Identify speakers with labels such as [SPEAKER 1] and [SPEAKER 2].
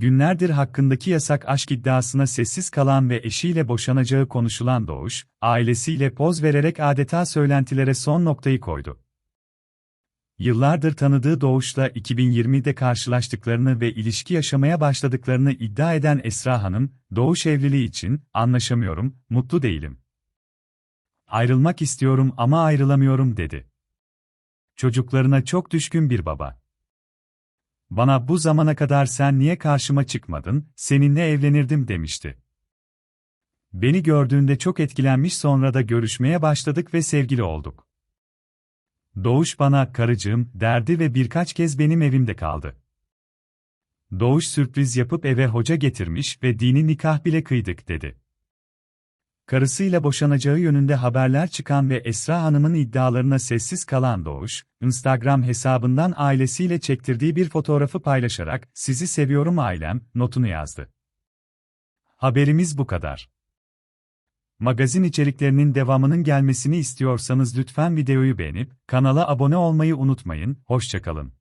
[SPEAKER 1] Günlerdir hakkındaki yasak aşk iddiasına sessiz kalan ve eşiyle boşanacağı konuşulan Doğuş, ailesiyle poz vererek adeta söylentilere son noktayı koydu. Yıllardır tanıdığı Doğuş'la 2020'de karşılaştıklarını ve ilişki yaşamaya başladıklarını iddia eden Esra Hanım, Doğuş evliliği için, anlaşamıyorum, mutlu değilim. Ayrılmak istiyorum ama ayrılamıyorum dedi. Çocuklarına çok düşkün bir baba. Bana bu zamana kadar sen niye karşıma çıkmadın, seninle evlenirdim demişti. Beni gördüğünde çok etkilenmiş sonra da görüşmeye başladık ve sevgili olduk. Doğuş bana karıcığım derdi ve birkaç kez benim evimde kaldı. Doğuş sürpriz yapıp eve hoca getirmiş ve dini nikah bile kıydık dedi. Karısıyla boşanacağı yönünde haberler çıkan ve Esra Hanım'ın iddialarına sessiz kalan Doğuş, Instagram hesabından ailesiyle çektirdiği bir fotoğrafı paylaşarak "Sizi seviyorum ailem" notunu yazdı. Haberimiz bu kadar. Magazin içeriklerinin devamının gelmesini istiyorsanız lütfen videoyu beğenip kanala abone olmayı unutmayın. Hoşçakalın.